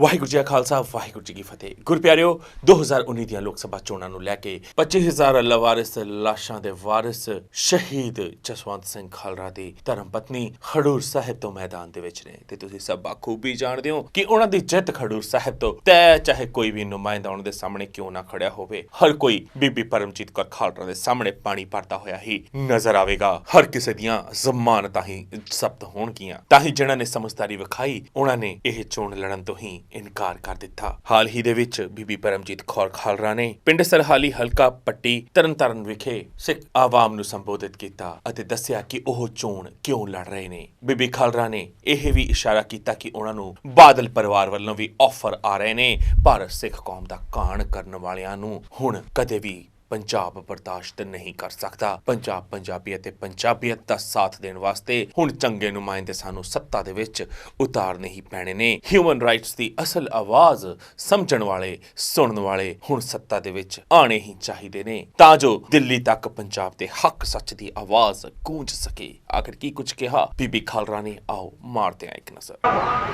ਵਾਹਿਗੁਰੂ ਜੀ ਕਾ ਖਾਲਸਾ, ਵਾਹਿਗੁਰੂ ਜੀ ਕੀ ਫਤਿਹ। ਗੁਰਪਿਆਰਿਓ 2019 ਦੀਆਂ ਲੋਕ ਸਭਾ ਚੋਣਾਂ ਨੂੰ ਲੈ ਕੇ 25000 ਲਵਾਰਿਸ, ਲਾਸ਼ਾਂ ਦੇ ਵਾਰਿਸ, ਸ਼ਹੀਦ ਜਸਵੰਤ ਸਿੰਘ ਖਾਲੜਾ ਦੀ ਧਰਮ ਪਤਨੀ ਖਡੂਰ ਸਾਹਿਬ ਤੋਂ ਮੈਦਾਨ ਦੇ ਵਿੱਚ ਨੇ। ਤੇ ਤੁਸੀਂ ਸਭ ਬਖੂਬੀ ਜਾਣਦੇ ਹੋ ਕਿ ਉਹਨਾਂ ਦੀ ਜਿੱਤ ਖਡੂਰ ਸਾਹਿਬ ਤੋਂ ਤੈ ਚਾਹੇ ਕੋਈ ਵੀ ਨੁਮਾਇੰਦਾ ਉਹਨਾਂ ਦੇ ਸਾਹਮਣੇ ਕਿਉਂ ਨਾ ਖੜਿਆ ਹੋਵੇ, ਹਰ ਕੋਈ ਬੀਬੀ ਪਰਮਜੀਤ ਕੌਰ ਖਾਲਰਾ ਦੇ ਸਾਹਮਣੇ ਪਾਣੀ ਭਰਦਾ ਹੋਇਆ ਹੀ ਨਜ਼ਰ ਆਵੇਗਾ। ਹਰ ਕਿਸੇ ਦੀਆਂ ਜ਼ਮਾਨਤਾਂ ਹੀ ਜ਼ਬਤ ਹੋਣਗੀਆਂ। ਤਾਂ ਹੀ ਜਿਨ੍ਹਾਂ ਨੇ ਸਮਝਦਾਰੀ ਵਿਖਾਈ, ਉਹਨਾਂ ਨੇ ਇਹ ਚੋਣ ਲੜਨ ਤੋਂ ਹੀ ਇਨਕਾਰ ਕਰ ਦਿੱਤਾ। ਹਾਲ ਹੀ ਦੇ ਵਿੱਚ ਬੀਬੀ ਪਰਮਜੀਤ ਕੌਰ ਖਾਲੜਾ ਨੇ ਪਿੰਡ ਸਰਹਾਲੀ ਹਲਕਾ ਪੱਟੀ ਤਰਨਤਾਰਨ ਵਿਖੇ ਸਿੱਖ ਆਵਾਮ ਨੂੰ ਸੰਬੋਧਿਤ ਕੀਤਾ ਅਤੇ ਦੱਸਿਆ ਕਿ ਉਹ ਚੋਣ ਕਿਉਂ ਲੜ ਰਹੇ ਨੇ। ਬੀਬੀ ਖਾਲਰਾ ਨੇ ਇਹ ਵੀ ਇਸ਼ਾਰਾ ਕੀਤਾ ਕਿ ਉਹਨਾਂ ਨੂੰ ਬਾਦਲ ਪਰਿਵਾਰ ਵੱਲੋਂ ਵੀ ਆਫਰ ਆ ਰਹੇ ਨੇ, ਪਰ ਸਿੱਖ ਕੌਮ ਦਾ ਕਾਣ ਕਰਨ ਵਾਲਿਆਂ ਨੂੰ ਹੁਣ ਕਦੇ ਵੀ ਪੰਜਾਬ ਬਰਦਾਸ਼ਤ ਨਹੀਂ ਕਰ ਸਕਦਾ। ਪੰਜਾਬ ਪੰਜਾਬੀ ਅਤੇ ਪੰਜਾਬੀਅਤ ਦਾ ਸਾਥ ਦੇਣ ਵਾਸਤੇ ਹੁਣ ਚੰਗੇ ਨੁਮਾਇੰਦੇ ਸਾਨੂੰ ਸੱਤਾ ਦੇ ਵਿੱਚ ਉਤਾਰਨੇ ਹੀ ਪੈਣੇ ਨੇ। ਹਿਊਮਨ ਰਾਈਟਸ ਦੀ ਅਸਲ ਆਵਾਜ਼ ਸਮਝਣ ਵਾਲੇ, ਸੁਣਨ ਵਾਲੇ ਹੁਣ ਸੱਤਾ ਦੇ ਵਿੱਚ ਆਣੇ ਹੀ ਚਾਹੀਦੇ ਨੇ। ਤਾਂ ਜੋ ਦਿੱਲੀ ਤੱਕ ਪੰਜਾਬ ਦੇ ਹੱਕ ਸੱਚ ਦੀ ਆਵਾਜ਼ ਗੂੰਜ ਸਕੇ। ਆਖਰ ਕੀ ਕੁਝ ਕਿਹਾ? ਬੀਬੀ ਖਾਲਰਾ ਨੇ। ਆਓ ਮਾਰਦੇ ਆ ਇੱਕ ਨਜ਼ਰ।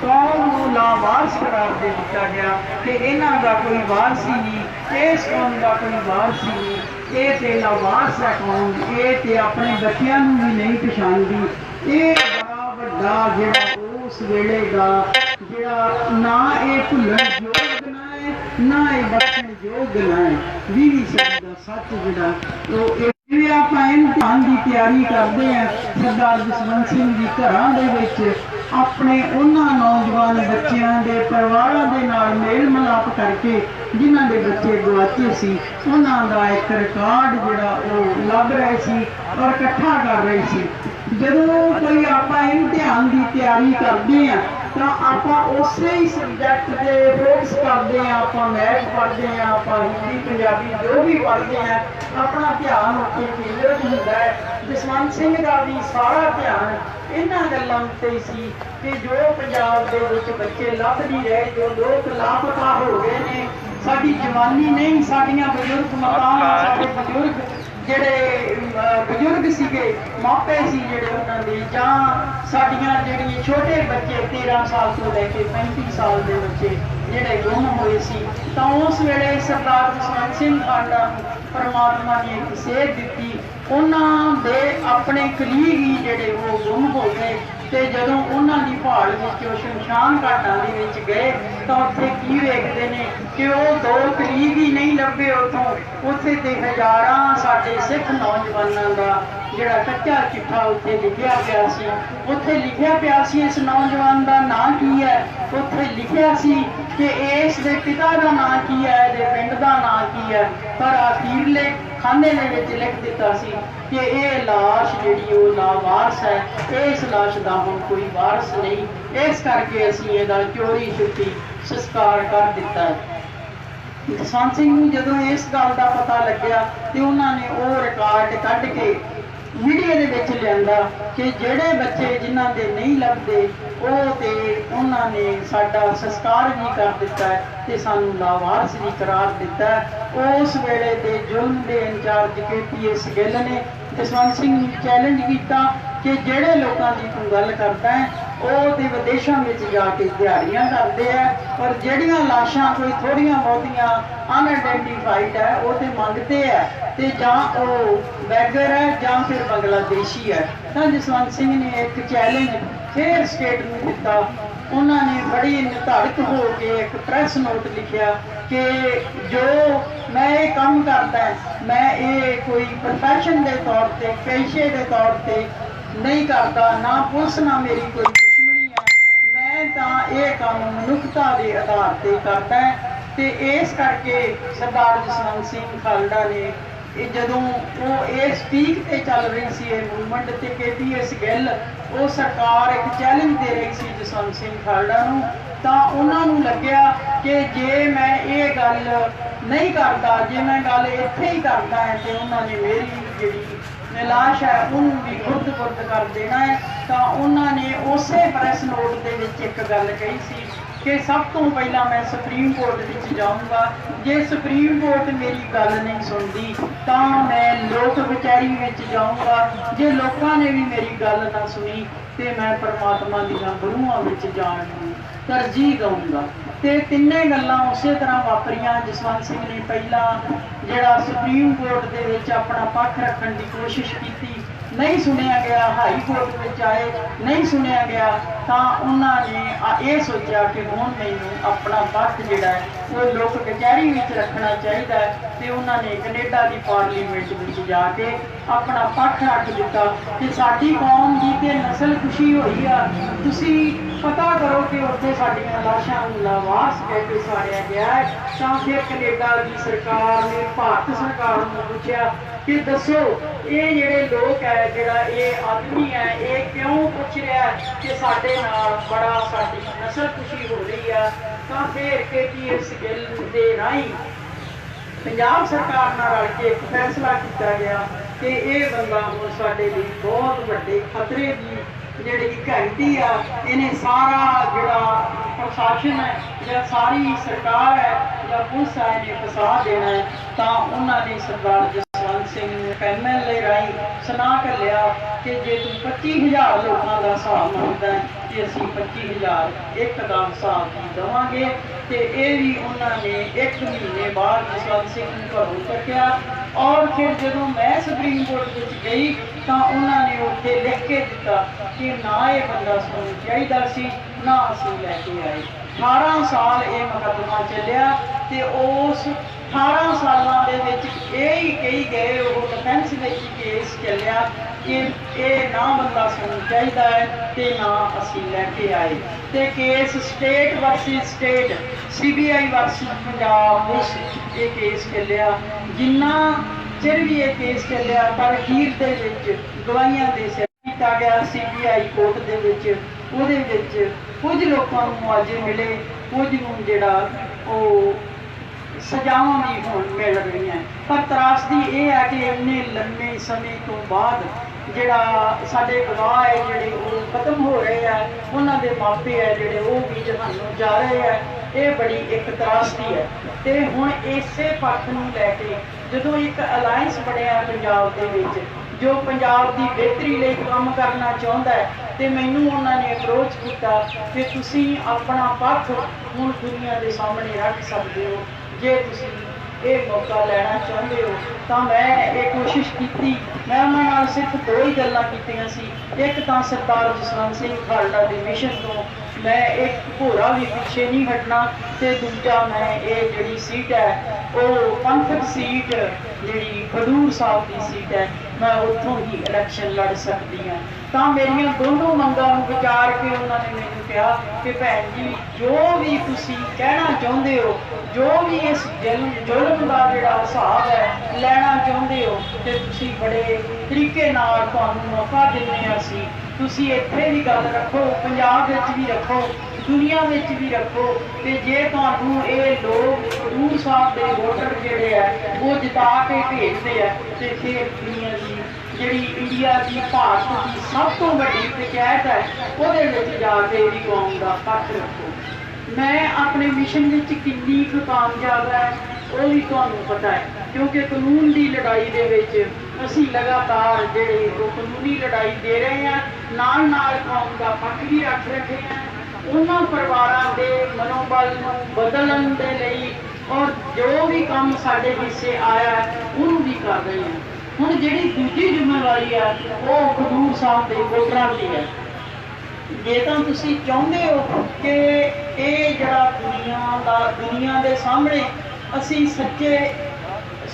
ਕੌਮ ਨੂੰ ਲਾਵਾਰਸ ਕਰਾਰ ਦੇ ਦਿੱਤਾ ਗਿਆ ਕਿ ਇਹਨਾਂ ਦਾ ਕੋਈ ਵਾਰਸ ਹੀ ਨਹੀਂ, ਇਸ ਕੌਮ ਦਾ ਕੋਈ ਵਾਰਸ ਹੀ ਇਹ ਤੇ ਲਾਵਾਰਸ ਹੈ ਕੌਮ, ਇਹ ਤੇ ਆਪਣੇ ਬੱਚਿਆਂ ਨੂੰ ਵੀ ਨਹੀਂ ਪਛਾਣਦੀ। ਇਹ ਬੜਾ ਵੱਡਾ ਜਿਹੜਾ ਉਸ ਵੇਲੇ ਦਾ ਜਿਹੜਾ ਨਾ ਇਹ ਭੁੱਲਣ ਯੋਗ ਨਾ ਹੈ, ਨਾ ਇਹ ਬਖਸ਼ਣ ਯੋਗ ਨਾ ਹੈ। ਵੀਹ ਸਦੀ ਦਾ ਸੱਚ ਜਿਹੜਾ, ਉਹ ਇਹ ਜਿਵੇਂ ਆਪਾਂ ਇਮਤਿਹਾਨ ਦੀ ਤਿਆਰੀ ਕਰਦੇ ਆ ਸਰਦਾਰ ਜਸਵੰਤ ਸਿੰਘ ਦੀ ਘਰਾਂ ਦੇ ਵਿੱਚ ਆਪਣੇ ਉਹਨਾਂ ਨੌਜਵਾਨ ਬੱਚਿਆਂ ਦੇ ਪਰਿਵਾਰਾਂ ਦੇ ਨਾਲ ਮੇਲ ਮਿਲਾਪ ਕਰਕੇ ਜਿਨ੍ਹਾਂ ਦੇ ਬੱਚੇ ਗਵਾਚੇ ਸੀ, ਉਹਨਾਂ ਦਾ ਇੱਕ ਰਿਕਾਰਡ ਜਿਹੜਾ ਉਹ ਲੱਭ ਰਹੇ ਸੀ ਔਰ ਇਕੱਠਾ ਕਰ ਰਹੇ ਸੀ। ਜਦੋਂ ਕੋਈ ਆਪਾਂ ਇਮਤਿਹਾਨ ਦੀ ਤਿਆਰੀ ਕਰਦੇ ਆ ਤਾਂ ਆਪਾਂ ਉਸੇ ਹੀ ਸਬਜੈਕਟ ਤੇ ਫੋਕਸ ਕਰਦੇ ਆ ਆਪਾਂ ਮੈਥ ਪੜ੍ਹਦੇ ਆ ਆਪਾਂ ਹਿੰਦੀ ਪੰਜਾਬੀ ਜੋ ਵੀ ਪੜ੍ਹਦੇ ਆ ਆਪਣਾ ਧਿਆਨ ਉੱਤੇ ਕੇਂਦਰਿਤ ਹੁੰਦਾ ਹੈ। ਜਸਵੰਤ ਸਿੰਘ ਦਾ ਵੀ ਸਾਰਾ ਧਿਆਨ ਇਹਨਾਂ ਗੱਲਾਂ ਉੱਤੇ ਹੀ ਸੀ ਕਿ ਜੋ ਪੰਜਾਬ ਦੇ ਵਿੱਚ ਬੱਚੇ ਲੱਭ ਨਹੀਂ ਰਹੇ ਜੋ ਲੋਕ ਲਾਪਤਾ ਹੋ ਗਏ ਨੇ ਸਾਡੀ ਜਵਾਨੀ ਨਹੀਂ ਸਾਡੀਆਂ ਬਜ਼ੁਰਗ ਮਾਤਾਵਾਂ ਸਾਡੇ ਬਜ਼ੁਰਗ ਜਿਹੜੇ ਬਜ਼ੁਰਗ ਸੀਗੇ, ਮਾਪੇ ਸੀ ਜਿਹੜੇ ਉਹਨਾਂ ਦੇ, ਜਾਂ ਸਾਡੀਆਂ ਜਿਹੜੀਆਂ ਛੋਟੇ ਬੱਚੇ 13 ਸਾਲ ਤੋਂ ਲੈ ਕੇ 35 ਸਾਲ ਦੇ ਬੱਚੇ ਜਿਹੜੇ ਗੁੰਮ ਹੋਏ ਸੀ, ਤਾਂ ਉਸ ਵੇਲੇ ਸਰਦਾਰ ਜਸਵੰਤ ਸਿੰਘ ਖਾਲੜਾ ਨੂੰ ਪਰਮਾਤਮਾ ਨੇ ਇੱਕ ਸੇਧ ਦਿੱਤੀ। ਉਹਨਾਂ ਦੇ ਆਪਣੇ ਕਲੀਗ ਹੀ ਜਿਹੜੇ ਉਹ ਗੁੰਮ ਹੋ ਗਏ। ਤੇ ਜਦੋਂ ਉਹਨਾਂ ਦੀ ਭਾਲ ਵਿੱਚੋਂ ਸ਼ਮਸ਼ਾਨ ਘਾਟਾਂ ਦੇ ਵਿੱਚ ਗਏ ਤਾਂ ਉੱਥੇ ਕੀ ਵੇਖਦੇ ਨੇ ਕਿ ਉਹ ਦੋ ਕਲੀਗ ਹੀ ਨਹੀਂ ਲੱਭੇ ਉੱਥੋਂ। ਉੱਥੇ ਤੇ ਹਜ਼ਾਰਾਂ ਸਾਡੇ ਸਿੱਖ ਨੌਜਵਾਨਾਂ ਦਾ ਜਿਹੜਾ ਕੱਚਾ ਚਿੱਠਾ ਉੱਥੇ ਲਿਖਿਆ ਪਿਆ ਸੀ। ਉੱਥੇ ਲਿਖਿਆ ਪਿਆ ਸੀ ਇਸ ਨੌਜਵਾਨ ਦਾ ਨਾਂ ਕੀ ਹੈ? ਉੱਥੇ ਲਿਖਿਆ ਸੀ ਕਿ ਇਸ ਦੇ ਪਿਤਾ ਦਾ ਨਾਂ ਕੀ ਹੈ? ਇਹਦੇ ਪਿੰਡ ਦਾ ਨਾਂ ਕੀ ਹੈ? ਪਰ ਅਖੀਰਲੇ ਖਾਨੇ ਦੇ ਵਿੱਚ ਲਿਖ ਦਿੱਤਾ ਸੀ ਕਿ ਇਹ ਲਾਸ਼ ਜਿਹੜੀ ਉਹ ਲਾਵਾਰਸ ਹੈ, ਇਸ ਲਾਸ਼ ਦਾ ਹੁਣ ਕੋਈ ਵਾਰਸ ਨਹੀਂ। ਇਸ ਕਰਕੇ ਅਸੀਂ ਇਹਦਾ ਚੋਰੀ ਛੁਪੀ ਸੰਸਕਾਰ ਕਰ ਦਿੱਤਾ ਹੈ। ਜਸਵੰਤ ਸਿੰਘ ਨੂੰ ਜਦੋਂ ਇਸ ਗੱਲ ਦਾ ਪਤਾ ਲੱਗਿਆ ਤੇ ਉਹਨਾਂ ਨੇ ਉਹ ਰਿਕਾਰਡ ਕੱਢ ਕੇ ਮੀਡੀਆ ਦੇ ਵਿੱਚ ਲਿਆਂਦਾ ਕਿ ਜਿਹੜੇ ਬੱਚੇ ਜਿਨ੍ਹਾਂ ਦੇ ਨਹੀਂ ਲੱਭਦੇ, ਉਹ ਤੇ ਉਹਨਾਂ ਨੇ ਸਾਡਾ ਸੰਸਕਾਰ ਵੀ ਕਰ ਦਿੱਤਾ ਹੈ ਤੇ ਸਾਨੂੰ ਲਾਵਾਰਸ ਵੀ ਕਰਾਰ ਦਿੱਤਾ ਉਸ ਵੇਲੇ ਦੇ ਜ਼ੁਲਮ ਦੇ ਇੰਚਾਰਜ ਕੇਪੀਐਸ ਗਿੱਲ ਨੇ, ਜਸਵੰਤ ਸਿੰਘ ਨੂੰ ਚੈਲੰਜ ਕੀਤਾ ਕਿ ਜਿਹੜੇ ਲੋਕਾਂ ਦੀ ਤੂੰ ਗੱਲ ਕਰਦਾ ਹੈ ਉਹ ਤੇ ਵਿਦੇਸ਼ਾਂ ਵਿੱਚ ਜਾ ਕੇ ਦਿਹਾੜੀਆਂ ਕਰਦੇ ਆ। ਪਰ ਜਿਹੜੀਆਂ ਲਾਸ਼ਾਂ ਕੋਈ ਥੋੜੀਆਂ ਬਹੁਤੀਆਂ ਅਨਆਇਡੈਂਟੀਫਾਈਡ ਹੈ, ਉਹ ਤੇ ਮੰਗਦੇ ਆ ਤੇ ਜਾਂ ਉਹ ਬੈਗਰ ਹੈ ਜਾਂ ਫਿਰ ਬੰਗਲਾਦੇਸ਼ੀ ਹੈ। ਤਾਂ ਜਸਵੰਤ ਸਿੰਘ ਨੇ ਇੱਕ ਚੈਲੰਜ ਫੇਰ ਸਟੇਟ ਨੂੰ ਦਿੱਤਾ। ਉਹਨਾਂ ਨੇ ਬੜੀ ਨਿਰਧਾਰਿਤ ਹੋ ਕੇ ਇੱਕ ਪ੍ਰੈਸ ਨੋਟ ਲਿਖਿਆ ਕਿ ਜੋ ਮੈਂ ਇਹ ਕੰਮ ਕਰਦਾ ਮੈਂ ਇਹ ਕੋਈ ਪ੍ਰੋਫੈਸ਼ਨ ਦੇ ਤੌਰ ਤੇ, ਪੇਸ਼ੇ ਦੇ ਤੌਰ ਤੇ ਨਹੀਂ ਕਰਦਾ, ਨਾ ਪੁਲਿਸ ਨਾ ਮੇਰੀ ਕੋਈ ਇਹ ਕੰਮ ਮਨੁੱਖਤਾ ਦੇ ਆਧਾਰ ਤੇ ਕਰਦਾ ਹੈ ਤੇ ਇਸ ਕਰਕੇ ਸਰਦਾਰ ਜਸਵੰਤ ਸਿੰਘ ਖਾਲੜਾ ਨੇ ਇਹ ਜਦੋਂ ਉਹ ਇਸ ਪੀਕ ਤੇ ਚੱਲ ਰਹੀ ਸੀ, ਇਹ ਮੂਵਮੈਂਟ ਤੇ ਕੇਪੀਐਸ ਗਿੱਲ, ਉਹ ਸਰਕਾਰ ਇੱਕ ਚੈਲੰਜ ਦੇ ਰਹੀ ਸੀ ਜਸਵੰਤ ਸਿੰਘ ਖਾਲੜਾ ਨੂੰ, ਤਾਂ ਉਹਨਾਂ ਨੂੰ ਲੱਗਿਆ ਕਿ ਜੇ ਮੈਂ ਇਹ ਗੱਲ ਨਹੀਂ ਕਰਦਾ, ਜੇ ਮੈਂ ਗੱਲ ਇੱਥੇ ਹੀ ਕਰਦਾ ਹੈ ਤੇ ਉਹਨਾਂ ਨੇ ਮੇਰੀ ਜਿਹੜੀ ਨਿਲਾਸ਼ ਹੈ, ਉਹਨੂੰ ਵੀ ਖੁਰਦ-ਖੁਰਦ ਕਰ ਦੇਣਾ ਹੈ। ਤਾਂ ਉਹਨਾਂ ਨੇ ਉਸੇ ਪ੍ਰੈਸ ਨੋਟ ਦੇ ਵਿੱਚ ਇੱਕ ਗੱਲ ਕਹੀ ਸੀ ਕਿ ਸਭ ਤੋਂ ਪਹਿਲਾਂ ਮੈਂ ਸੁਪਰੀਮ ਕੋਰਟ ਵਿੱਚ ਜਾਊਂਗਾ। ਜੇ ਸੁਪਰੀਮ ਕੋਰਟ ਮੇਰੀ ਗੱਲ ਨਹੀਂ ਸੁਣਦੀ, ਤਾਂ ਮੈਂ ਲੋਕ ਵਿਚਾਰੀ ਵਿੱਚ ਜਾਊਂਗਾ। ਜੇ ਲੋਕਾਂ ਨੇ ਵੀ ਮੇਰੀ ਗੱਲ ਨਾ ਸੁਣੀ, ਤੇ ਮੈਂ ਪਰਮਾਤਮਾ ਦੀਆਂ ਗੁਰੂਆਂ ਵਿੱਚ ਜਾਣ ਨੂੰ ਤਰਜੀਹ ਦਊਂਗਾ। ਤੇ ਤਿੰਨੇ ਗੱਲਾਂ ਉਸੇ ਤਰ੍ਹਾਂ ਵਾਪਰੀਆਂ ਜਸਵੰਤ ਸਿੰਘ ਨੇ ਪਹਿਲਾਂ ਜਿਹੜਾ ਸੁਪਰੀਮ ਕੋਰਟ ਦੇ ਵਿੱਚ ਆਪਣਾ ਪੱਖ ਰੱਖਣ ਦੀ ਕੋਸ਼ਿਸ਼ ਕੀਤੀ, ਨਹੀਂ ਸੁਣਿਆ ਗਿਆ, ਹਾਈ ਕੋਰਟ ਵਿੱਚ ਆਏ, ਨਹੀਂ ਸੁਣਿਆ ਗਿਆ, ਤਾਂ ਉਹਨਾਂ ਨੇ ਇਹ ਸੋਚਿਆ ਕਿ ਹੁਣ ਮੈਨੂੰ ਆਪਣਾ ਪੱਖ ਜਿਹੜਾ ਉਹ ਲੋਕ ਕਚਹਿਰੀ ਵਿੱਚ ਰੱਖਣਾ ਚਾਹੀਦਾ ਹੈ ਤੇ ਉਹਨਾਂ ਨੇ ਕੈਨੇਡਾ ਦੀ ਪਾਰਲੀਮੈਂਟ ਵਿੱਚ ਜਾ ਕੇ ਆਪਣਾ ਪੱਖ ਰੱਖ ਦਿੱਤਾ ਕਿ ਸਾਡੀ ਕੌਮ ਦੀ ਤੇ ਨਸਲ ਖੁਸ਼ੀ ਹੋਈ ਆ, ਤੁਸੀਂ ਪਤਾ ਕਰੋ ਕਿ ਉੱਥੇ ਸਾਡੀਆਂ ਲਾਸ਼ਾਂ ਨੂੰ ਲਾਵਾਸ ਕਹਿ ਕੇ ਸਾੜਿਆ ਗਿਆ ਤਾਂ ਫਿਰ ਕੈਨੇਡਾ ਦੀ ਸਰਕਾਰ ਨੇ, ਭਾਰਤ ਸਰਕਾਰ ਨੂੰ ਪੁੱਛਿਆ ਕਿ ਦੱਸੋ, ਇਹ ਜਿਹੜੇ ਲੋਕ ਹੈ, ਜਿਹੜਾ ਇਹ ਆਦਮੀ ਹੈ, ਇਹ ਕਿਉਂ ਪੁੱਛ ਰਿਹਾ ਕਿ ਸਾਡੇ ਨਾਲ ਬੜਾ ਸਾਡੀ ਨਸਲ ਖੁਸ਼ੀ ਹੋ ਰਹੀ ਆ? ਤਾਂ ਫਿਰ ਕੇ ਕੀ ਇਸ ਗੱਲ ਦੇ ਰਾਹੀਂ ਪੰਜਾਬ ਸਰਕਾਰ ਨਾਲ ਰਲ ਕੇ ਇੱਕ ਫੈਸਲਾ ਕੀਤਾ ਗਿਆ ਕਿ ਇਹ ਬੰਦਾ ਹੁਣ ਸਾਡੇ ਲਈ ਬਹੁਤ ਵੱਡੇ ਖਤਰੇ ਦੀ ਜਿਹੜੀ ਘੰਟੀ ਆ, ਇਹਨੇ ਸਾਰਾ ਜਿਹੜਾ ਪ੍ਰਸ਼ਾਸਨ ਹੈ, ਜਾਂ ਸਾਰੀ ਸਰਕਾਰ ਹੈ, ਜਾਂ ਪੁਲਿਸ ਹੈ ਇਹਨੇ ਫਸਾ ਦੇਣਾ ਤਾਂ ਉਹਨਾਂ ਨੇ ਸਰਦਾਰ ਜਸਵੰਤ ਸਿੰਘ ਨੂੰ ਐਮਐਲਏ ਰਾਹੀਂ ਸੁਣਾ ਕਰ ਲਿਆ ਕਿ ਜੇ ਤੂੰ 25000 ਲੋਕਾਂ ਦਾ ਹਿਸਾਬ ਮੰਗਦਾ ਹੈ ਕਿ ਅਸੀਂ 25000 ਇੱਕ ਦਾ ਹਿਸਾਬ ਵੀ ਦੇਵਾਂਗੇ। ਤੇ ਇਹ ਵੀ ਉਹਨਾਂ ਨੇ ਇੱਕ ਮਹੀਨੇ ਬਾਅਦ ਜਸਵੰਤ ਸਿੰਘ ਨੂੰ ਘਰੋਂ ਕੱਢਿਆ ਔਰ ਫਿਰ ਜਦੋਂ ਮੈਂ ਸੁਪਰੀਮ ਕੋਰਟ ਵਿੱਚ ਗਈ, ਤਾਂ ਉਹਨਾਂ ਨੇ ਉੱਥੇ ਲਿਖ ਕੇ ਦਿੱਤਾ ਕਿ ਨਾ ਇਹ ਬੰਦਾ ਸਾਨੂੰ ਚਾਹੀਦਾ ਸੀ, ਨਾ ਅਸੀਂ ਲੈ ਕੇ ਆਏ। 18 ਸਾਲ ਇਹ ਮੁਕੱਦਮਾ ਚੱਲਿਆ ਤੇ ਉਸ 18 ਸਾਲਾਂ ਦੇ ਵਿੱਚ ਇਹ ਹੀ ਕਹੀ ਗਏ, ਉਹ ਡਿਫੈਂਸ ਵਿੱਚ ਕੇਸ ਚੱਲਿਆ ਕਿ ਇਹ ਨਾ ਬੰਦਾ ਸਾਨੂੰ ਚਾਹੀਦਾ ਹੈ ਤੇ ਨਾ ਅਸੀਂ ਲੈ ਕੇ ਆਏ। ਤੇ case state versus state CBI versus Punjab police ਇਹ ਕੇਸ ਚੱਲਿਆ। ਜਿੰਨਾ ਚਿਰ ਵੀ ਇਹ ਕੇਸ ਚੱਲਿਆ, ਪਰ ਅਖੀਰ ਦੇ ਵਿੱਚ ਗਵਾਹੀਆਂ ਦੇ ਸਿਰ ਕੀਤਾ ਗਿਆ ਸੀਬੀਆਈ ਕੋਰਟ ਦੇ ਵਿੱਚ। ਉਹਦੇ ਵਿੱਚ ਕੁਝ ਲੋਕਾਂ ਨੂੰ ਮੁਆਵਜ਼ੇ ਮਿਲੇ, ਕੁਝ ਨੂੰ ਜਿਹੜਾ ਉਹ ਸਜ਼ਾਵਾਂ ਵੀ ਹੁਣ ਮਿਲ ਰਹੀਆਂ ਪਰ ਤਰਾਸਦੀ ਇਹ ਹੈ ਕਿ ਇੰਨੇ ਲੰਮੇ ਸਮੇਂ ਤੋਂ ਬਾਅਦ ਜਿਹੜਾ ਸਾਡੇ ਗਵਾਹ ਹੈ, ਜਿਹੜੇ ਉਹ ਖਤਮ ਹੋ ਰਹੇ ਆ, ਉਹਨਾਂ ਦੇ ਮਾਪੇ ਹੈ ਜਿਹੜੇ ਉਹ ਵੀ ਜਹਾਨੋਂ ਜਾ ਰਹੇ ਆ, ਇਹ ਬੜੀ ਇੱਕ ਤਰਾਸਦੀ ਹੈ। ਤੇ ਹੁਣ ਇਸੇ ਪੱਖ ਨੂੰ ਲੈ ਕੇ ਜਦੋਂ ਇੱਕ ਅਲਾਈਅੰਸ ਬਣਿਆ ਪੰਜਾਬ ਦੇ ਵਿੱਚ, ਜੋ ਪੰਜਾਬ ਦੀ ਬਿਹਤਰੀ ਲਈ ਕੰਮ ਕਰਨਾ ਚਾਹੁੰਦਾ ਹੈ, ਤੇ ਮੈਨੂੰ ਉਹਨਾਂ ਨੇ ਅਪਰੋਚ ਕੀਤਾ ਕਿ ਤੁਸੀਂ ਆਪਣਾ ਪੱਖ ਹੁਣ ਦੁਨੀਆ ਦੇ ਸਾਹਮਣੇ ਰੱਖ ਸਕਦੇ ਹੋ। ਜੇ ਤੁਸੀਂ ਇਹ ਮੌਕਾ ਲੈਣਾ ਚਾਹੁੰਦੇ ਹੋ, ਤਾਂ ਮੈਂ ਇਹ ਕੋਸ਼ਿਸ਼ ਕੀਤੀ। ਮੈਂ ਉਹਨਾਂ ਨਾਲ ਸਿਰਫ ਦੋ ਹੀ ਗੱਲਾਂ ਕੀਤੀਆਂ ਸੀ। ਇੱਕ ਤਾਂ ਸਰਦਾਰ ਜਸਵੰਤ ਸਿੰਘ ਖਾਲੜਾ ਦੇ ਮਿਸ਼ਨ ਤੋਂ ਮੈਂ ਇੱਕ ਭੋਰਾ ਵੀ ਪਿੱਛੇ ਨਹੀਂ ਹਟਣਾ ਤੇ ਦੂਜਾ ਮੈਂ ਇਹ ਜਿਹੜੀ ਸੀਟ ਹੈ, ਉਹ ਪੰਥਕ ਸੀਟ ਜਿਹੜੀ ਖਡੂਰ ਸਾਹਿਬ ਦੀ ਸੀਟ ਹੈ ਮੈਂ ਉੱਥੋਂ ਹੀ ਇਲੈਕਸ਼ਨ ਲੜ ਸਕਦੀ ਹਾਂ। ਤਾਂ ਮੇਰੀਆਂ ਦੋਨੋਂ ਮੰਗਾਂ ਨੂੰ ਵਿਚਾਰ ਕੇ ਉਹਨਾਂ ਨੇ ਮੈਨੂੰ ਕਿਹਾ ਕਿ ਭੈਣ ਜੀ, ਜੋ ਵੀ ਤੁਸੀਂ ਕਹਿਣਾ ਚਾਹੁੰਦੇ ਹੋ, ਜੋ ਵੀ ਇਸ ਜ਼ੁਲਮ ਜ਼ੁਲਮ ਦਾ ਜਿਹੜਾ ਹਿਸਾਬ ਹੈ, ਲੈਣਾ ਚਾਹੁੰਦੇ ਹੋ, ਤੇ ਤੁਸੀਂ ਬੜੇ ਤਰੀਕੇ ਨਾਲ ਤੁਹਾਨੂੰ ਮੌਕਾ ਦਿੰਦੇ ਹਾਂ ਸੀ ਤੁਸੀਂ ਇੱਥੇ ਵੀ ਗੱਲ ਰੱਖੋ, ਪੰਜਾਬ ਵਿੱਚ ਵੀ ਰੱਖੋ, ਦੁਨੀਆ ਵਿੱਚ ਵੀ ਰੱਖੋ, ਤੇ ਜੇ ਤੁਹਾਨੂੰ ਇਹ ਲੋਕ ਹਜ਼ੂਰ ਸਾਹਿਬ ਦੇ ਵੋਟਰ ਜਿਹੜੇ ਆ, ਉਹ ਜਿਤਾ ਕੇ ਭੇਜਦੇ ਆ, ਤੇ ਫਿਰ ਦੁਨੀਆ ਦੀ ਜਿਹੜੀ ਇੰਡੀਆ ਦੀ ਭਾਰਤ ਦੀ ਸਭ ਤੋਂ ਵੱਡੀ ਪੰਚਾਇਤ ਹੈ, ਉਹਦੇ ਵਿੱਚ ਜਾ ਕੇ ਵੀ ਕੌਮ ਦਾ ਪੱਖ ਰੱਖੋ। ਮੈਂ ਆਪਣੇ ਮਿਸ਼ਨ ਵਿੱਚ ਕਿੰਨੀ ਕੁ ਕਾਮਯਾਬ ਹੈ, ਉਹ ਵੀ ਤੁਹਾਨੂੰ ਪਤਾ ਹੈ। ਕਿਉਂਕਿ ਕਾਨੂੰਨ ਦੀ ਲੜਾਈ ਦੇ ਵਿੱਚ ਅਸੀਂ ਲਗਾਤਾਰ ਜਿਹੜੇ ਉਹ ਕਾਨੂੰਨੀ ਲੜਾਈ ਦੇ ਰਹੇ ਹਾਂ ਨਾਲ ਨਾਲ ਕੌਮ ਦਾ ਪੱਖ ਵੀ ਰੱਖ ਰਹੇ ਹਾਂ। ਉਹਨਾਂ ਪਰਿਵਾਰਾਂ ਦੇ ਮਨੋਬਲ ਨੂੰ ਬਦਲਣ ਦੇ ਲਈ ਔਰ ਜੋ ਵੀ ਕੰਮ ਸਾਡੇ ਹਿੱਸੇ ਆਇਆ, ਉਹਨੂੰ ਵੀ ਕਰ ਰਹੇ ਹਾਂ। ਹੁਣ ਜਿਹੜੀ ਦੂਜੀ ਜ਼ਿੰਮੇਵਾਰੀ ਆ, ਉਹ ਖਡੂਰ ਸਾਹਿਬ ਦੇ ਵੋਟਰਾਂ ਦੀ ਹੈ। ਜੇ ਤਾਂ ਤੁਸੀਂ ਚਾਹੁੰਦੇ ਹੋ ਕਿ ਇਹ ਜਿਹੜਾ ਦੁਨੀਆ ਦਾ, ਦੁਨੀਆ ਦੇ ਸਾਹਮਣੇ ਅਸੀਂ ਸੱਚੇ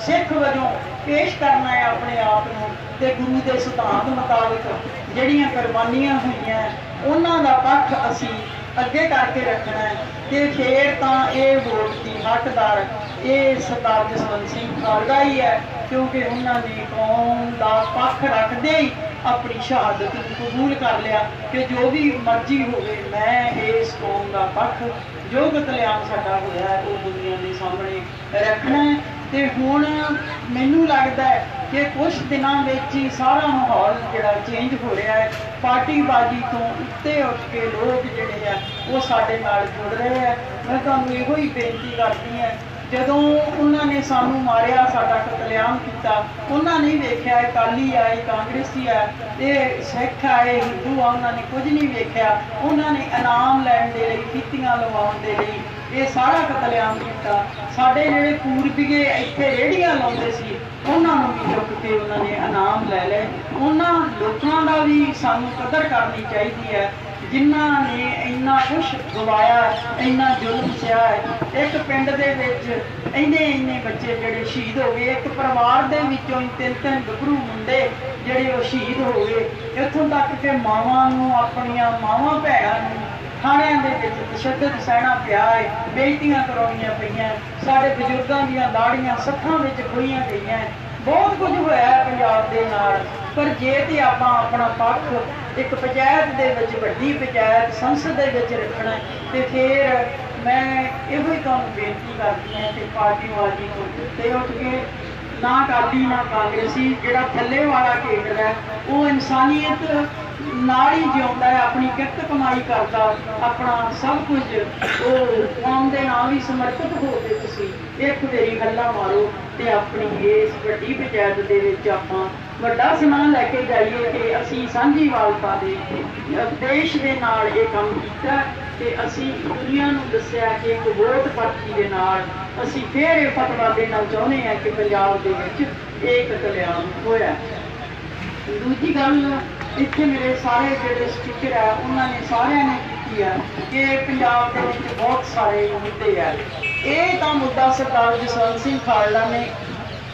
ਸਿੱਖ ਵਜੋਂ ਪੇਸ਼ ਕਰਨਾ ਹੈ ਆਪਣੇ ਆਪ ਨੂੰ ਤੇ ਗੁਰੂ ਦੇ ਸਿਧਾਂਤ ਮੁਤਾਬਕ ਜਿਹੜੀਆਂ ਕੁਰਬਾਨੀਆਂ ਹੋਈਆਂ, ਉਹਨਾਂ ਦਾ ਪੱਖ ਅਸੀਂ ਅੱਗੇ ਕਰਕੇ ਰੱਖਣਾ ਹੈ ਤੇ ਫੇਰ ਤਾਂ ਇਹ ਵੋਟ ਦੀ ਹੱਕਦਾਰ ਇਹ ਸਰਦਾਰ ਜਸਵੰਤ ਸਿੰਘ ਖਾਲੜਾ ਹੀ ਹੈ, ਕਿਉਂਕਿ ਉਹਨਾਂ ਦੀ ਕੌਮ ਦਾ ਪੱਖ ਰੱਖਦੇ ਹੀ ਆਪਣੀ ਸ਼ਹਾਦਤ ਨੂੰ ਕਬੂਲ ਕਰ ਲਿਆ ਕਿ ਜੋ ਵੀ ਮਰਜ਼ੀ ਹੋਵੇ, ਮੈਂ ਇਸ ਕੌਮ ਦਾ ਪੱਖ ਜੋ ਕਤਲੇਆਮ ਸਾਡਾ ਹੋਇਆ ਹੈ, ਉਹ ਦੁਨੀਆ ਦੇ ਸਾਹਮਣੇ ਰੱਖਣਾ ਹੈ। ਤੇ ਹੁਣ ਮੈਨੂੰ ਲੱਗਦਾ ਹੈ ਕਿ ਕੁਝ ਦਿਨਾਂ ਵਿੱਚ ਹੀ ਸਾਰਾ ਮਾਹੌਲ ਜਿਹੜਾ ਚੇਂਜ ਹੋ ਰਿਹਾ ਹੈ। ਪਾਰਟੀਬਾਜ਼ੀ ਤੋਂ ਉੱਤੇ ਉੱਠ ਕੇ ਲੋਕ ਜਿਹੜੇ ਆ, ਉਹ ਸਾਡੇ ਨਾਲ ਜੁੜ ਰਹੇ ਆ। ਮੈਂ ਤੁਹਾਨੂੰ ਇਹੋ ਹੀ ਬੇਨਤੀ ਕਰਦੀ ਹਾਂ ਜਦੋਂ ਉਹਨਾਂ ਨੇ ਸਾਨੂੰ ਮਾਰਿਆ, ਸਾਡਾ ਕਤਲੇਆਮ ਕੀਤਾ, ਉਹਨਾਂ ਨੇ ਵੇਖਿਆ, ਇਹ ਅਕਾਲੀ ਆਏ ਕਾਂਗਰਸੀ ਆ, ਇਹ ਸਿੱਖ ਆਏ ਹਿੰਦੂ ਆ, ਉਹਨਾਂ ਨੇ ਕੁਝ ਨਹੀਂ ਵੇਖਿਆ। ਉਹਨਾਂ ਨੇ ਇਨਾਮ ਲੈਣ ਦੇ ਲਈ ਕੀਤੀਆਂ ਲਵਾਉਣ ਦੇ ਲਈ ਇਹ ਸਾਰਾ ਕਤਲੇਆਮ ਕੀਤਾ। ਸਾਡੇ ਜਿਹੜੇ ਪੂਰਬੀਏ ਇੱਥੇ ਰੇੜੀਆਂ ਲਾਉਂਦੇ ਸੀ, ਉਹਨਾਂ ਨੂੰ ਵੀ ਚੁੱਕ ਕੇ ਉਹਨਾਂ ਨੇ ਇਨਾਮ ਲੈ ਲਏ। ਉਹਨਾਂ ਲੋਕਾਂ ਦਾ ਵੀ ਸਾਨੂੰ ਕਦਰ ਕਰਨੀ ਚਾਹੀਦੀ ਹੈ। ਜਿਨ੍ਹਾਂ ਨੇ ਇੰਨਾ ਕੁਝ ਗਵਾਇਆ, ਇੰਨਾ ਜ਼ੁਲਮ ਸਿਆ ਹੈ, ਇੱਕ ਪਿੰਡ ਦੇ ਵਿੱਚ ਇੰਨੇ ਇੰਨੇ ਬੱਚੇ ਜਿਹੜੇ ਸ਼ਹੀਦ ਹੋ ਗਏ, ਇੱਕ ਪਰਿਵਾਰ ਦੇ ਵਿੱਚੋਂ ਹੀ ਤਿੰਨ ਤਿੰਨ ਗੱਭਰੂ ਮੁੰਡੇ ਜਿਹੜੇ ਉਹ ਸ਼ਹੀਦ ਹੋ ਗਏ। ਇੱਥੋਂ ਤੱਕ ਕਿ ਮਾਵਾਂ ਨੂੰ, ਆਪਣੀਆਂ ਮਾਵਾਂ ਭੈਣਾਂ ਨੂੰ ਥਾਣਿਆਂ ਦੇ ਵਿੱਚ ਤਸ਼ੱਦਦ ਸਹਿਣਾ ਪਿਆ ਹੈ, ਬੇਇੱਜ਼ਤੀਆਂ ਕਰਾਉਣੀਆਂ ਪਈਆਂ, ਸਾਡੇ ਬਜ਼ੁਰਗਾਂ ਦੀਆਂ ਦਾੜੀਆਂ ਸੱਥਾਂ ਵਿੱਚ ਖੋਈਆਂ ਗਈਆਂ। ਬਹੁਤ ਕੁਝ ਹੋਇਆ ਹੈ ਪੰਜਾਬ ਦੇ ਨਾਲ। ਪਰ ਜੇ ਤੇ ਆਪਾਂ ਆਪਣਾ ਪੱਖ ਇੱਕ ਪੰਚਾਇਤ ਦੇ ਵਿੱਚ ਵੱਡੀ ਪੰਚਾਇਤ ਸੰਸਦ ਦੇ ਵਿੱਚ ਰੱਖਣਾ ਹੈ, ਤੇ ਫਿਰ ਮੈਂ ਇਹੋ ਹੀ ਤੁਹਾਨੂੰ ਬੇਨਤੀ ਕਰਦੀ ਹਾਂ ਕਿ ਪਾਰਟੀ ਵਾਜੀ ਤੋਂ ਉੱਤੇ ਉੱਠ ਕੇ ਨਾ ਅਕਾਲੀ ਨਾ ਕਾਂਗਰਸੀ ਜਿਹੜਾ ਥੱਲੇ ਵਾਲਾ ਕੇਡਰ ਹੈ ਉਹ ਇਨਸਾਨੀਅਤ ਨਾਲ ਹੀ ਜਿਉਂਦਾ ਹੈ, ਆਪਣੀ ਕਿਰਤ ਕਮਾਈ ਕਰਦਾ, ਆਪਣਾ ਸਭ ਕੁਝ ਉਹ ਕੌਮ ਦੇ ਨਾਲ ਹੀ ਸਮਰਪਿਤ ਹੋ ਕੇ ਤੁਸੀਂ ਇੱਕ ਵਾਰੀ ਹੱਲਾ ਮਾਰੋ ਤੇ ਆਪਣੀ ਇਸ ਵੱਡੀ ਪੰਚਾਇਤ ਦੇ ਵਿੱਚ ਆਪਾਂ ਵੱਡਾ ਸਮਾਂ ਲੈ ਕੇ ਜਾਈਏ ਕਿ ਅਸੀਂ ਸਾਂਝੀਵਾਲਤਾ ਦੇ ਦੇਸ਼ ਦੇ ਨਾਲ ਇਹ ਕੰਮ ਕੀਤਾ ਤੇ ਅਸੀਂ ਦੁਨੀਆ ਨੂੰ ਦੱਸਿਆ ਕਿ ਇੱਕ ਵੋਟ ਪਰਚੀ ਦੇ ਨਾਲ ਅਸੀਂ ਫੇਰ ਇਹ ਫਤਵਾ ਦੇਣਾ ਚਾਹੁੰਦੇ ਹਾਂ ਕਿ ਪੰਜਾਬ ਦੇ ਵਿੱਚ ਇਹ ਕਲਿਆਣ ਹੋਇਆ ਦੂਜੀ ਗੱਲ ਇੱਥੇ ਮੇਰੇ ਸਾਰੇ ਜਿਹੜੇ ਸਪੀਕਰ ਆ, ਉਹਨਾਂ ਨੇ ਸਾਰਿਆਂ ਨੇ ਕੀਤੀ ਆ ਕਿ ਪੰਜਾਬ ਦੇ ਵਿੱਚ ਬਹੁਤ ਸਾਰੇ ਮੁੱਦੇ ਆ। ਇਹ ਤਾਂ ਮੁੱਦਾ ਸਰਦਾਰ ਜਸਵੰਤ ਸਿੰਘ ਖਾਲੜਾ ਨੇ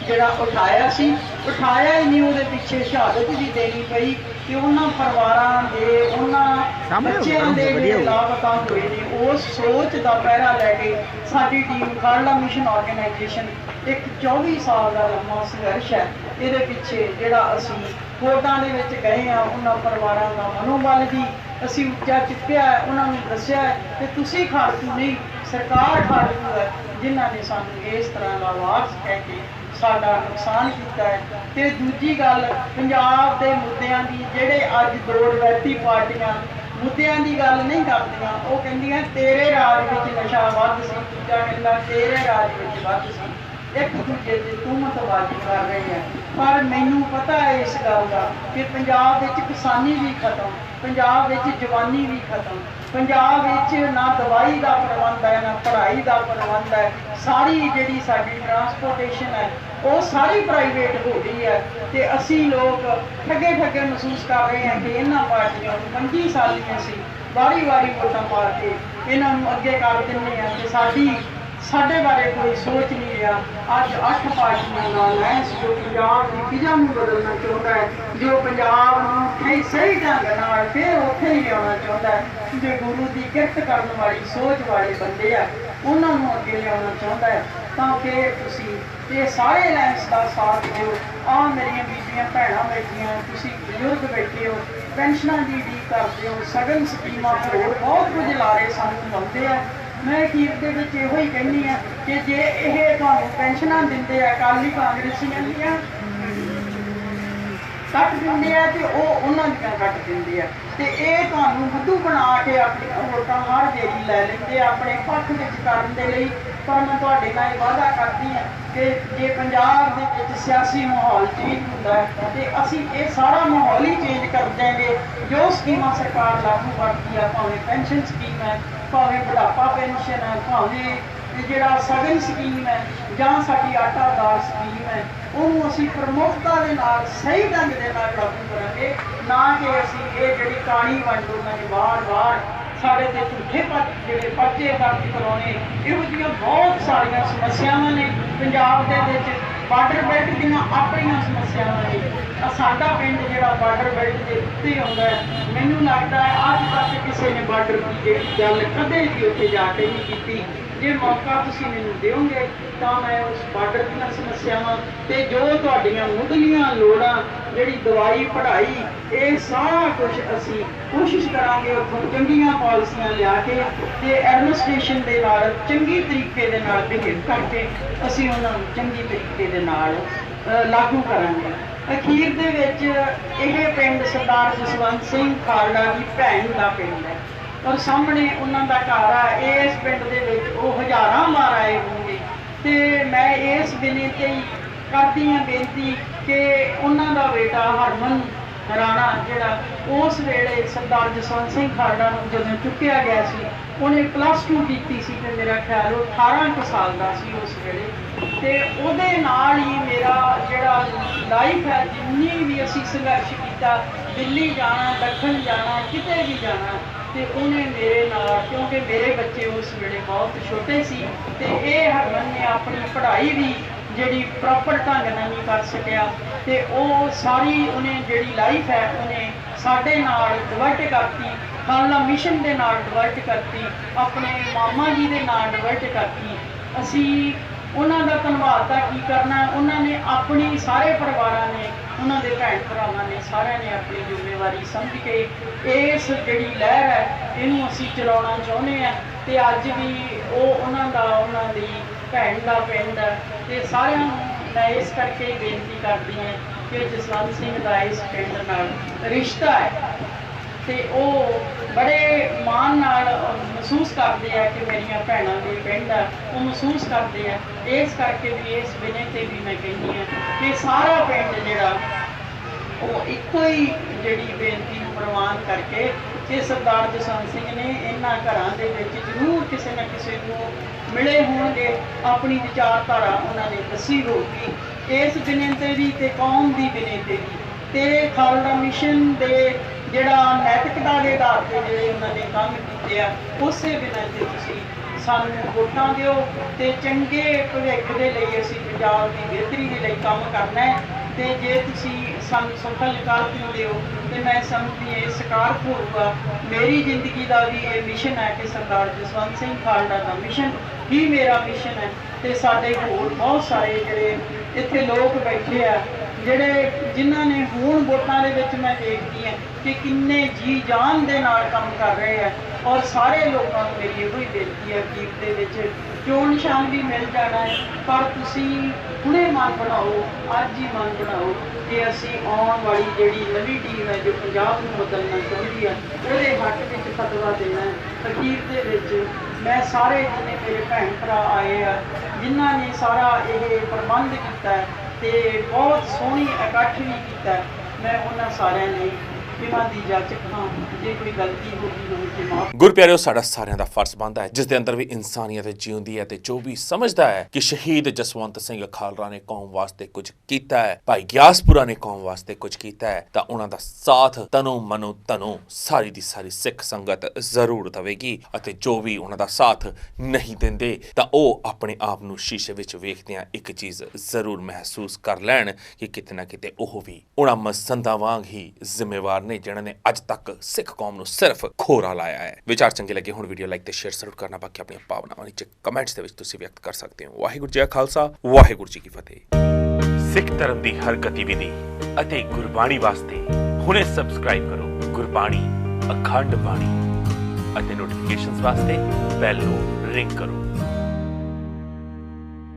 ਜਿਹੜਾ ਉਠਾਇਆ ਸੀ। ਉਠਾਇਆ ਹੀ ਨਹੀਂ ਉਹਦੇ ਪਿੱਛੇ ਸ਼ਹਾਦਤ ਵੀ ਦੇਣੀ ਪਈ ਕਿ ਉਹਨਾਂ ਪਰਿਵਾਰਾਂ ਦੇ ਉਹਨਾਂ ਬੱਚਿਆਂ ਦੇ ਜਿਹੜੇ ਲਾਪਤਾ ਹੋਏ ਨੇ। ਉਸ ਸੋਚ ਦਾ ਪਹਿਰਾ ਲੈ ਕੇ ਸਾਡੀ ਟੀਮ ਖਾਲੜਾ ਮਿਸ਼ਨ ਆਰਗੇਨਾਈਜੇਸ਼ਨ ਇੱਕ 24 ਸਾਲ ਦਾ ਲੰਮਾ ਸੰਘਰਸ਼ ਹੈ। ਇਹਦੇ ਪਿੱਛੇ ਜਿਹੜਾ ਅਸੀਂ ਕੋਰਟਾਂ ਦੇ ਵਿੱਚ ਗਏ ਆ ਉਹਨਾਂ ਪਰਿਵਾਰਾਂ ਦਾ ਮਨੋਬਲ ਵੀ ਅਸੀਂ ਉੱਚਾ ਚੁੱਕਿਆ ਉਹਨਾਂ ਨੂੰ ਦੱਸਿਆ ਕਿ ਤੁਸੀਂ ਖਾਲਸੂ ਨਹੀਂ ਸਰਕਾਰ ਖਾਲਸੂ ਹੈ ਜਿਨ੍ਹਾਂ ਨੇ ਸਾਨੂੰ ਇਸ ਤਰ੍ਹਾਂ ਦਾ ਵਾਰਸ ਕਹਿ ਕੇ ਸਾਡਾ ਨੁਕਸਾਨ ਕੀਤਾ ਹੈ। ਤੇ ਦੂਜੀ ਗੱਲ, ਪੰਜਾਬ ਦੇ ਮੁੱਦਿਆਂ ਦੀ ਜਿਹੜੇ ਅੱਜ ਦੋ ਪਾਰਟੀਆਂ ਮੁੱਦਿਆਂ ਦੀ ਗੱਲ ਨਹੀਂ ਕਰਦੀਆਂ, ਉਹ ਕਹਿੰਦੀਆਂ, ਤੇਰੇ ਰਾਜ ਵਿੱਚ ਨਸ਼ਾ ਵੱਧ ਸੀ, ਦੂਜਾ ਕਹਿੰਦਾ, ਤੇਰੇ ਰਾਜ ਵਿੱਚ ਵੱਧ ਸੀ। ਇੱਕ ਦੂਜੇ ਦੀ ਤੁਮਤਬਾਜ਼ੀ ਕਰ ਰਹੇ ਹੈ। ਪਰ ਮੈਨੂੰ ਪਤਾ ਹੈ ਇਸ ਗੱਲ ਦਾ ਕਿ ਪੰਜਾਬ ਵਿੱਚ ਕਿਸਾਨੀ ਵੀ ਖਤਮ, ਪੰਜਾਬ ਵਿੱਚ ਜਵਾਨੀ ਵੀ ਖਤਮ ਪੰਜਾਬ ਵਿੱਚ ਨਾ ਦਵਾਈ ਦਾ ਪ੍ਰਬੰਧ ਹੈ, ਨਾ ਪੜ੍ਹਾਈ ਦਾ ਪ੍ਰਬੰਧ ਹੈ, ਸਾਰੀ ਜਿਹੜੀ ਸਾਡੀ ਟਰਾਂਸਪੋਰਟੇਸ਼ਨ ਹੈ, ਉਹ ਸਾਰੀ ਪ੍ਰਾਈਵੇਟ ਹੋ ਗਈ ਹੈ ਤੇ ਅਸੀਂ ਲੋਕ ਠੱਗੇ ਠੱਗੇ ਮਹਿਸੂਸ ਕਰ ਰਹੇ ਹਾਂ ਕਿ ਇਹਨਾਂ ਪਾਰਟੀਆਂ ਨੂੰ 25 ਸਾਲੀਆਂ ਸੀ ਵਾਰੀ ਵਾਰੀ ਵੋਟਾਂ ਪਾ ਕੇ ਇਹਨਾਂ ਨੂੰ ਅੱਗੇ ਕਰ ਦਿੰਦੇ ਆ ਤੇ ਸਾਡੀ ਸਾਡੇ ਬਾਰੇ ਕੋਈ ਸੋਚ ਨਹੀਂ ਰਿਹਾ। ਅੱਜ ਅੱਠ ਪਾਰਟੀਆਂ ਦਾ ਹੈ ਜੋ ਪੰਜਾਬ ਦੀ ਫਿਜ਼ਾ ਨੂੰ ਬਦਲਣਾ ਚਾਹੁੰਦਾ ਹੈ, ਜੋ ਪੰਜਾਬ ਨੂੰ ਸਹੀ ਸਹੀ ਢੰਗ ਨਾਲ ਫਿਰ ਉੱਥੇ ਹੀ ਲਿਆਉਣਾ ਚਾਹੁੰਦਾ ਹੈ। ਜੋ ਗੁਰੂ ਦੀ ਕਿਰਤ ਕਰਨ ਵਾਲੀ ਸੋਚ ਵਾਲੇ ਬੰਦੇ ਆ, ਉਹਨਾਂ ਨੂੰ ਅੱਗੇ ਲਿਆਉਣਾ ਚਾਹੁੰਦਾ ਹੈ, ਤਾਂ ਫਿਰ ਤੁਸੀਂ ਇਹ ਸਾਰੇ ਲੈਂਸ ਦਾ ਸਾਥ ਦਿਓ। ਆ ਮੇਰੀਆਂ ਬੀਬੀਆਂ, ਭੈਣਾਂ ਬੈਠੀਆਂ, ਤੁਸੀਂ ਬਜ਼ੁਰਗ ਬੈਠੇ ਹੋ, ਪੈਨਸ਼ਨਾਂ ਦੀ ਡੀ ਕਰਦੇ ਹੋ, ਸਗਨ ਸਕੀਮਾਂ ਹੋਰ ਬਹੁਤ ਕੁਝ ਲਾਰੇ ਸਾਨੂੰ ਲਾਉਂਦੇ ਆ। ਮੈਂ ਅਖੀਰ ਦੇ ਵਿੱਚ ਇਹੋ ਹੀ ਕਹਿੰਦੀ ਆ ਕਿ ਜੇ ਇਹ ਤੁਹਾਨੂੰ ਪੈਨਸ਼ਨਾਂ ਦਿੰਦੇ ਆ, ਅਕਾਲੀ ਕਾਂਗਰਸੀਆਂ ਦੀਆਂ ਕੱਟ ਦਿੰਦੇ ਆ ਤੇ ਉਹ ਉਹਨਾਂ ਦੀਆਂ ਕੱਟ ਦਿੰਦੇ ਆ। ਤੇ ਇਹ ਤੁਹਾਨੂੰ ਬੁੱਧੂ ਬਣਾ ਕੇ ਆਪਣੀ ਵੋਟਾਂ ਹਰ ਦੇਰੀ ਲੈ ਲੈਂਦੇ ਆ, ਆਪਣੇ ਪੱਖ ਵਿੱਚ ਕਰਨ ਦੇ ਲਈ। ਪਰ ਮੈਂ ਤੁਹਾਡੇ ਨਾਲ ਇਹ ਵਾਅਦਾ ਕਰਦੀ ਹਾਂ ਕਿ ਜੇ ਪੰਜਾਬ ਦੇ ਵਿੱਚ ਸਿਆਸੀ ਮਾਹੌਲ ਚੇਂਜ ਹੁੰਦਾ ਹੈ, ਤੇ ਅਸੀਂ ਇਹ ਸਾਰਾ ਮਾਹੌਲ ਹੀ ਚੇਂਜ ਕਰ ਦਿਆਂਗੇ। ਜੋ ਸਕੀਮਾਂ ਸਰਕਾਰ ਲਾਗੂ ਕਰਦੀ ਆ, ਭਾਵੇਂ ਪੈਨਸ਼ਨ ਸਕੀਮ ਹੈ, ਭਾਵੇਂ ਬੁਢਾਪਾ ਪੈਨਸ਼ਨ ਹੈ, ਭਾਵੇਂ ਜਿਹੜਾ ਸਗਨ ਸਕੀਮ ਹੈ ਜਾਂ ਸਾਡੀ ਆਟਾ ਦਾਲ ਸਕੀਮ ਹੈ, ਉਹਨੂੰ ਅਸੀਂ ਪ੍ਰਮੁੱਖਤਾ ਦੇ ਨਾਲ, ਸਹੀ ਢੰਗ ਦੇ ਨਾਲ ਲਾਗੂ ਕਰਾਂਗੇ। ਨਾ ਕਿ ਅਸੀਂ ਇਹ ਜਿਹੜੀ ਕਾਣੀ ਵੰਡ ਉਹਨਾਂ ਵਾਰ-ਵਾਰ ਸਾਡੇ ਤੇ ਝੂਠੇ ਪੱਟ ਜਿਹੜੇ ਪਰਚੇ ਦਰਜ ਕਰਾਉਣੇ, ਇਹੋ ਜਿਹੀਆਂ ਬਹੁਤ ਸਾਰੀਆਂ ਸਮੱਸਿਆਵਾਂ ਨੇ। ਪੰਜਾਬ ਦੇ ਵਿੱਚ ਬਾਰਡਰ ਬੈਲਟ ਦੀਆਂ ਆਪਣੀਆਂ ਸਮੱਸਿਆਵਾਂ ਨੇ। ਆਹ ਸਾਡਾ ਪਿੰਡ ਜਿਹੜਾ ਬਾਰਡਰ ਬੈਲਟ ਦੇ ਉੱਤੇ ਆਉਂਦਾ ਮੈਨੂੰ ਲੱਗਦਾ ਹੈ ਅੱਜ ਤੱਕ ਕਿਸੇ ਨੇ ਬਾਰਡਰ ਦੀ ਜਿਹੜੀ ਗੱਲ ਕਦੇ ਵੀ ਉੱਥੇ ਜਾ ਕੇ ਨਹੀਂ ਕੀਤੀ। ਜੇ ਮੌਕਾ ਤੁਸੀਂ ਮੈਨੂੰ ਦਿਓਗੇ, ਤਾਂ ਮੈਂ ਉਸ ਬਾਰਡਰ ਦੀਆਂ ਸਮੱਸਿਆਵਾਂ ਤੇ ਜੋ ਤੁਹਾਡੀਆਂ ਮੁੱਢਲੀਆਂ ਲੋੜਾਂ, ਜਿਹੜੀ ਦਵਾਈ, ਪੜ੍ਹਾਈ, ਇਹ ਸਾਰਾ ਕੁਝ ਅਸੀਂ ਕੋਸ਼ਿਸ਼ ਕਰਾਂਗੇ ਉੱਥੋਂ ਚੰਗੀਆਂ ਪਾਲਿਸੀਆਂ ਲਿਆ ਕੇ ਤੇ ਐਡਮਿਨਿਸਟ੍ਰੇਸ਼ਨ ਦੇ ਨਾਲ ਚੰਗੀ ਤਰੀਕੇ ਦੇ ਨਾਲ ਬਿਹੇਵ ਕਰਕੇ ਅਸੀਂ ਉਹਨਾਂ ਨੂੰ ਚੰਗੀ ਤਰੀਕੇ ਦੇ ਨਾਲ ਲਾਗੂ ਕਰਾਂਗੇ। ਅਖੀਰ ਦੇ ਵਿੱਚ ਇਹ ਪਿੰਡ ਸਰਦਾਰ ਜਸਵੰਤ ਸਿੰਘ ਖਾਲੜਾ ਦੀ ਭੈਣ ਦਾ ਪਿੰਡ ਹੈ। ਔਰ ਸਾਹਮਣੇ ਉਹਨਾਂ ਦਾ ਘਰ ਆ, ਇਸ ਪਿੰਡ ਦੇ ਵਿੱਚ ਉਹ ਹਜ਼ਾਰਾਂ ਵਾਰ ਆਏ ਹੋਣਗੇ। ਤੇ ਮੈਂ ਇਸ ਬਿਨੇ ਤੇ ਕਰਦੀ ਹਾਂ ਬੇਨਤੀ ਕਿ ਉਹਨਾਂ ਦਾ ਬੇਟਾ ਹਰਮਨ ਰਾਣਾ ਜਿਹੜਾ, ਉਸ ਵੇਲੇ ਸਰਦਾਰ ਜਸਵੰਤ ਸਿੰਘ ਖਾਲੜਾ ਨੂੰ ਜਦੋਂ ਚੁੱਕਿਆ ਗਿਆ ਸੀ, ਉਹਨੇ ਪਲੱਸ 2 ਕੀਤੀ ਸੀ ਤੇ ਮੇਰਾ ਖਿਆਲ ਉਹ 18 ਕੁ ਸਾਲ ਦਾ ਸੀ ਉਸ ਵੇਲੇ। ਤੇ ਉਹਦੇ ਨਾਲ ਹੀ ਮੇਰਾ ਜਿਹੜਾ ਲਾਈਫ ਹੈ, ਜਿੰਨੀ ਵੀ ਅਸੀਂ ਸੰਘਰਸ਼ ਕੀਤਾ, ਦਿੱਲੀ ਜਾਣਾ, ਦੱਖਣ ਜਾਣਾ, ਕਿਤੇ ਵੀ ਜਾਣਾ ਤੇ ਉਹਨੇ ਮੇਰੇ ਨਾਲ, ਕਿਉਂਕਿ ਮੇਰੇ ਬੱਚੇ ਉਸ ਵੇਲੇ ਬਹੁਤ ਛੋਟੇ ਸੀ ਤੇ ਇਹ ਹਰਮਨ ਨੇ ਆਪਣੀ ਪੜ੍ਹਾਈ ਵੀ ਜਿਹੜੀ ਪ੍ਰੋਪਰ ਢੰਗ ਨਾਲ ਨਹੀਂ ਕਰ ਸਕਿਆ ਤੇ ਉਹ ਸਾਰੀ ਉਹਨੇ ਜਿਹੜੀ ਲਾਈਫ ਹੈ ਉਹਨੇ ਸਾਡੇ ਨਾਲ ਡਿਵਰਟ ਕਰਤੀ, ਖਾਲਸਾ ਮਿਸ਼ਨ ਦੇ ਨਾਲ ਡਿਵਰਟ ਕਰਤੀ, ਆਪਣੇ ਮਾਮਾ ਜੀ ਦੇ ਨਾਲ ਡਿਵਰਟ ਕਰਤੀ। ਅਸੀਂ ਉਹਨਾਂ ਦਾ ਧੰਨਵਾਦ ਤਾਂ ਕੀ ਕਰਨਾ, ਉਹਨਾਂ ਨੇ ਆਪਣੀ ਸਾਰੇ ਪਰਿਵਾਰਾਂ ਨੇ ਉਹਨਾਂ ਦੇ ਭੈਣ ਭਰਾਵਾਂ ਨੇ ਸਾਰਿਆਂ ਨੇ ਆਪਣੀ ਜ਼ਿੰਮੇਵਾਰੀ ਸਮਝ ਕੇ ਇਸ ਜਿਹੜੀ ਲਹਿਰ ਹੈ, ਇਹਨੂੰ ਅਸੀਂ ਚਲਾਉਣਾ ਚਾਹੁੰਦੇ ਆ ਤੇ ਅੱਜ ਵੀ ਉਹ ਉਹਨਾਂ ਦਾ, ਉਹਨਾਂ ਦੀ ਭੈਣ ਦਾ ਪਿੰਡ ਹੈ ਤੇ ਸਾਰਿਆਂ ਨੂੰ ਮੈਂ ਇਸ ਕਰਕੇ ਬੇਨਤੀ ਕਰਦੀ ਹਾਂ ਕਿ ਜਸਵੰਤ ਸਿੰਘ ਦਾ ਇਸ ਪਿੰਡ ਨਾਲ ਰਿਸ਼ਤਾ ਹੈ। ਤੇ ਉਹ ਬੜੇ ਮਾਣ ਨਾਲ ਮਹਿਸੂਸ ਕਰਦੇ ਆ ਕਿ ਮੇਰੀਆਂ ਭੈਣਾਂ ਦੇ ਪਿੰਡ ਆ। ਉਹ ਮਹਿਸੂਸ ਕਰਦੇ ਆ। ਇਸ ਕਰਕੇ ਵੀ ਇਸ ਬਿਨੇ ਤੇ ਵੀ ਮੈਂ ਕਹਿੰਦੀ ਆ ਕਿ ਸਾਰਾ ਪਿੰਡ ਜਿਹੜਾ, ਉਹ ਇੱਕੋ ਹੀ ਜਿਹੜੀ ਬੇਨਤੀ ਨੂੰ ਪ੍ਰਵਾਨ ਕਰਕੇ ਕਿ ਸਰਦਾਰ ਜਸਵੰਤ ਸਿੰਘ ਨੇ ਇਹਨਾਂ ਘਰਾਂ ਦੇ ਵਿੱਚ ਜ਼ਰੂਰ ਕਿਸੇ ਨਾ ਕਿਸੇ ਨੂੰ ਮਿਲੇ ਹੋਣਗੇ। ਆਪਣੀ ਵਿਚਾਰਧਾਰਾ ਉਹਨਾਂ ਨੇ ਦੱਸੀ ਹੋਊਗੀ। ਇਸ ਬਿਨੇ ਤੇ ਵੀ ਤੇ ਕੌਮ ਦੀ ਬਿਨੇ ਤੇ ਵੀ। ਤੇ ਖਾਲਸਾ ਮਿਸ਼ਨ ਦੇ ਜਿਹੜਾ ਨੈਤਿਕਤਾ ਦੇ ਆਧਾਰ ਤੇ ਜਿਹੜੇ ਉਹਨਾਂ ਨੇ ਕੰਮ ਕੀਤੇ ਆ, ਉਸੇ ਬਿਨਾਂ ਤੇ ਤੁਸੀਂ ਸਾਨੂੰ ਵੋਟਾਂ ਦਿਓ ਤੇ ਚੰਗੇ ਭਵਿੱਖ ਦੇ ਲਈ ਅਸੀਂ ਪੰਜਾਬ ਦੀ ਬਿਹਤਰੀ ਦੇ ਲਈ ਕੰਮ ਕਰਨਾ ਹੈ। ਤੇ ਜੇ ਤੁਸੀਂ ਸਾਨੂੰ ਸਫਲ ਨਿਕਾਲ ਦਿਓ ਹੋ ਤੇ ਮੈਂ ਸਮਝਦੀ ਇਹ ਸਕਾਰਤ ਹੋਊਗਾ ਮੇਰੀ ਜ਼ਿੰਦਗੀ ਦਾ ਵੀ ਇਹ ਮਿਸ਼ਨ ਹੈ ਕਿ ਸਰਦਾਰ ਜਸਵੰਤ ਸਿੰਘ ਖਾਲੜਾ ਦਾ ਮਿਸ਼ਨ ਹੀ ਮੇਰਾ ਮਿਸ਼ਨ ਹੈ। ਤੇ ਸਾਡੇ ਹੋਰ ਬਹੁਤ ਸਾਰੇ ਜਿਹੜੇ ਇੱਥੇ ਲੋਕ ਬੈਠੇ ਆ, ਜਿਹੜੇ ਜਿਨ੍ਹਾਂ ਨੇ ਹੁਣ ਵੋਟਾਂ ਦੇ ਵਿੱਚ ਮੈਂ ਦੇਖਦੀ ਕਿ ਕਿੰਨੇ ਜੀ ਜਾਨ ਦੇ ਨਾਲ ਕੰਮ ਕਰ ਰਹੇ ਆ ਔਰ ਸਾਰੇ ਲੋਕਾਂ ਨੂੰ ਮੇਰੀ ਇਹੋ ਹੀ ਬੇਨਤੀ ਹੈ ਕਿ ਦੇ ਵਿੱਚ ਚੋਣ ਨਿਸ਼ਾਨ ਵੀ ਮਿਲ ਜਾਣਾ ਹੈ। ਪਰ ਤੁਸੀਂ ਹੁਣੇ ਮਨ ਬਣਾਓ, ਅੱਜ ਹੀ ਮਨ ਬਣਾਓ ਕਿ ਅਸੀਂ ਆਉਣ ਵਾਲੀ ਜਿਹੜੀ ਨਵੀਂ ਟੀਮ ਹੈ, ਜੋ ਪੰਜਾਬ ਨੂੰ ਬਦਲਣਾ ਚਾਹੁੰਦੀ ਹੈ ਉਹਦੇ ਹੱਕ ਵਿੱਚ ਫਤਵਾ ਦੇਣਾ ਹੈ। ਅਖੀਰ ਦੇ ਵਿੱਚ ਮੈਂ ਸਾਰੇ ਜਿੰਨੇ ਮੇਰੇ ਭੈਣ ਭਰਾ ਆਏ ਆ, ਜਿਨ੍ਹਾਂ ਨੇ ਸਾਰਾ ਇਹ ਪ੍ਰਬੰਧ ਕੀਤਾ ਹੈ ਤੇ ਬਹੁਤ ਸੋਹਣੀ ਇਕੱਠ ਵੀ ਕੀਤਾ ਮੈਂ ਉਹਨਾਂ ਸਾਰਿਆਂ ਨੇ ਇਹਨਾਂ ਦੀ ਜਾਚਕ ਹਾਂ ਜੇ ਕੋਈ ਗਲਤੀ ਹੋ ਗਈ ਹੋਵੇ ਤੇ ਮਾਫ ਗੁਰਪਿਆਰਿਓ, ਸਾਡਾ ਸਾਰਿਆਂ ਦਾ ਫਰਜ਼ ਬਣਦਾ ਹੈ ਜਿਸ ਦੇ ਅੰਦਰ ਵੀ ਇਨਸਾਨੀਅਤ ਜਿਉਂਦੀ ਹੈ ਤੇ ਜੋ ਵੀ ਸਮਝਦਾ ਹੈ ਕਿ ਸ਼ਹੀਦ ਜਸਵੰਤ ਸਿੰਘ ਖਾਲੜਾ ਨੇ ਕੌਮ ਵਾਸਤੇ ਕੁਝ ਕੀਤਾ ਹੈ, ਭਾਈ ਗਿਆਸਪੁਰਾ ਨੇ ਕੌਮ ਵਾਸਤੇ ਕੁਝ ਕੀਤਾ ਹੈ, ਤਾਂ ਉਹਨਾਂ ਦਾ ਸਾਥ ਤਨੋ ਮਨੋ ਤਨੋ ਸਾਰੀ ਦੀ ਸਾਰੀ ਸਿੱਖ ਸੰਗਤ ਜ਼ਰੂਰ ਦੇਵੇਗੀ ਅਤੇ ਜੋ ਵੀ ਉਹਨਾਂ ਦਾ ਸਾਥ ਨਹੀਂ ਦਿੰਦੇ, ਤਾਂ ਉਹ ਆਪਣੇ ਆਪ ਨੂੰ ਸ਼ੀਸ਼ੇ ਵਿੱਚ ਵੇਖਦਿਆਂ ਇੱਕ ਚੀਜ਼ ਜ਼ਰੂਰ ਮਹਿਸੂਸ ਕਰ ਲੈਣ ਕਿ ਕਿਤੇ ਨਾ ਕਿਤੇ ਉਹ ਵੀ ਉਹਨਾਂ ਮਸੰਦਾਂ ਵਾਂਗ ਹੀ ਜ਼ਿੰਮੇਵਾਰ ਨੇ ਜਿਨ੍ਹਾਂ ਨੇ ਅੱਜ ਤੱਕ ਸਿੱਖ ਕੌਮ ਨੂੰ ਸਿਰਫ ਖੋਰਾ ਲਾਇਆ ਹੈ। ਵਿਚਾਰ ਚੰਗੇ ਲੱਗੇ ਹੁਣ ਵੀਡੀਓ ਲਾਈਕ ਤੇ ਸ਼ੇਅਰ ਜ਼ਰੂਰ ਕਰਨਾ। ਬਾਕੀ ਆਪਣੀਆਂ ਭਾਵਨਾਵਾਂ ਨੀਚੇ ਕਮੈਂਟਸ ਦੇ ਵਿੱਚ ਤੁਸੀਂ ਵਿਅਕਤ ਕਰ ਸਕਦੇ ਹੋ। ਵਾਹਿਗੁਰੂ ਜੀ ਕਾ ਖਾਲਸਾ, ਵਾਹਿਗੁਰੂ ਜੀ ਕੀ ਫਤਿਹ। ਸਿੱਖ ਧਰਮ ਦੀ ਹਰ ਗਤੀਵਿਧੀ ਅਤੇ ਗੁਰਬਾਣੀ ਵਾਸਤੇ ਹੁਣੇ ਸਬਸਕ੍ਰਾਈਬ ਕਰੋ ਗੁਰਬਾਣੀ, ਅਖੰਡ ਬਾਣੀ ਅਤੇ ਨੋਟੀਫਿਕੇਸ਼ਨਸ ਵਾਸਤੇ ਬੈਲ ਨੂੰ ਰਿੰਗ ਕਰੋ।